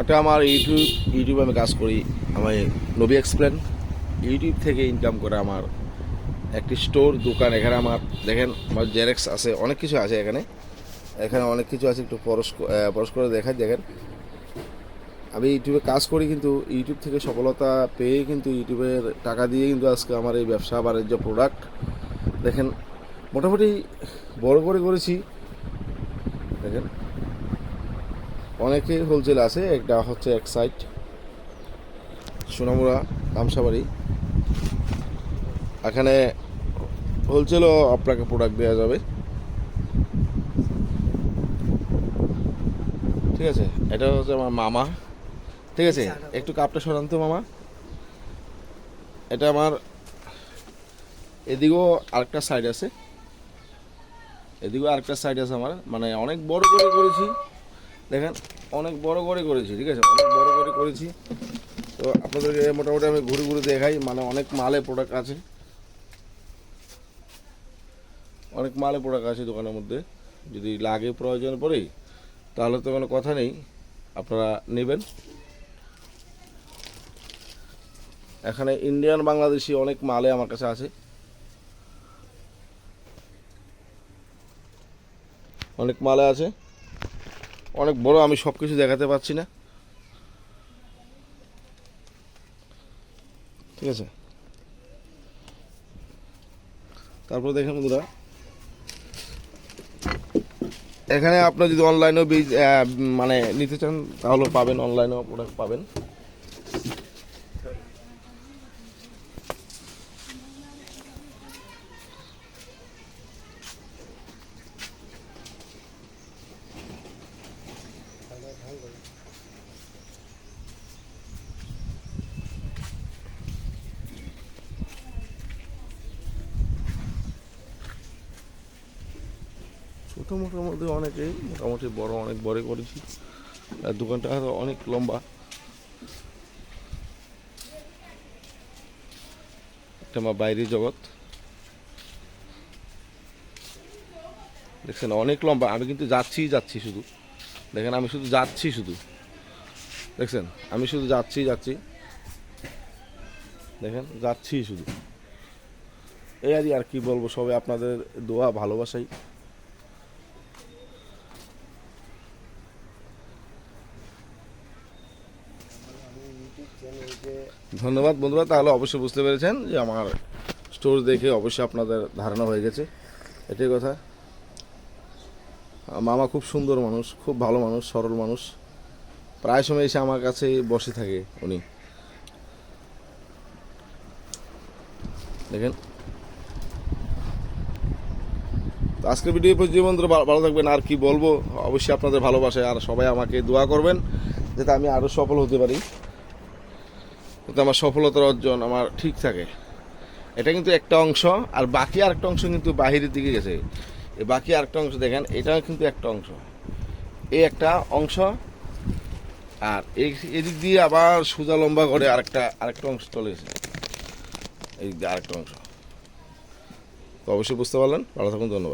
একটা আমার ইউটিউব, ইউটিউবে আমি কাজ করি আমি নবী এক্সপ্লেন ইউটিউব থেকে ইনকাম করে আমার একটি স্টোর দোকান, এখানে আমার, দেখেন আমার জেরক্স আছে, অনেক কিছু আছে এখানে। এখানে অনেক কিছু আছে, একটু পরশ পরশ করে দেখাই, দেখেন। আমি ইউটিউবে কাজ করি, কিন্তু ইউটিউব থেকে সফলতা পেয়ে কিন্তু ইউটিউবের টাকা দিয়ে কিন্তু আজকে আমার এই ব্যবসা, বাণিজ্য প্রোডাক্ট দেখেন, মোটামুটি বড় করে করেছি। দেখেন। অনেকে হোলসেল আছে একটা হচ্ছে এক সাইড সোনামুড়া গামসাবাড়ি এখানে হোলসেলও আপনাকে প্রোডাক্ট দেওয়া যাবে। ঠিক আছে? এটা হচ্ছে আমার মামা। ঠিক আছে? একটু কাপটা সরান তো মামা। এটা আমার এদিকেও আরেকটা সাইড আছে। এদিকেও আরেকটা সাইড আছে আমার। মানে অনেক বড় করে করেছি। দেখেন, অনেক বড় করে করেছি, ঠিক আছে? অনেক বড় করে করেছি। তো আপনাদেরকে মোটামুটি আমি ঘুরে ঘুরে দেখাই মানে অনেক মালে প্রোডাক্ট আছে। অনেক মালে প্রোডাক্ট আছে দোকানের মধ্যে। যদি লাগে প্রয়োজন পড়ে, তাহলে তো কোনো কথা নেই। আপনারা নেবেন। এখানে ইন্ডিয়ান বাংলাদেশি অনেক মালে আমার কাছে আছে। অনেক মালে আছে। অনেক বড়, আমি সব কিছু দেখাতে পারছি না। ঠিক আছে? তারপর দেখেন বন্ধুরা, এখানে আপনার যদি অনলাইনেও মানে নিতে চান, তাহলে পাবেন অনলাইনেও প্রোডাক্ট পাবেন। ছোটো মোটোর মধ্যে অনেকেই, মোটামুটি বড় অনেক বড় করেছি। আর দোকানটা অনেক লম্বা। এটা আমার বাইরের জগৎ। দেখছেন, অনেক লম্বা। আমি কিন্তু যাচ্ছি যাচ্ছি শুধু। দেখেন, আমি শুধু যাচ্ছি শুধু। দেখছেন, আমি শুধু যাচ্ছি যাচ্ছি। দেখেন যাচ্ছি শুধু। এই আর কি বলব সবে আপনাদের দোয়া, ভালোবাসাই। ধন্যবাদ বন্ধুরা, তাহলে অবশ্যই বুঝতে পেরেছেন যে আমার স্টোর দেখে অবশ্যই আপনাদের ধারণা হয়ে গেছে। এটাই কথা। মামা খুব সুন্দর মানুষ, খুব ভালো মানুষ, সরল মানুষ। প্রায় সময় এসে আমার কাছে বসে থাকে উনি। দেখেন। আজকের ভিডিও পর্যন্ত ভালো থাকবেন। আর কি বলব? অবশ্যই আপনাদের ভালোবাসায় আর সবাই আমাকে দোয়া করবেন, যাতে আমি আরও সফল হতে পারি। যাতে আমার সফলতার অর্জন আমার ঠিক থাকে। এটা কিন্তু একটা অংশ, আর বাকি আরেকটা অংশ কিন্তু বাহিরের দিকে গেছে। এই বাকি আরেকটা অংশ দেখেন, এটা কিন্তু একটা অংশ। এই একটা অংশ, আর এদিক দিয়ে আবার সোজা লম্বা করে আরেকটা আরেকটা অংশ চলে গেছে। এই আরেকটা অংশ। তো অবশ্যই বুঝতে পারলেন। ভালো থাকুন, ধন্যবাদ।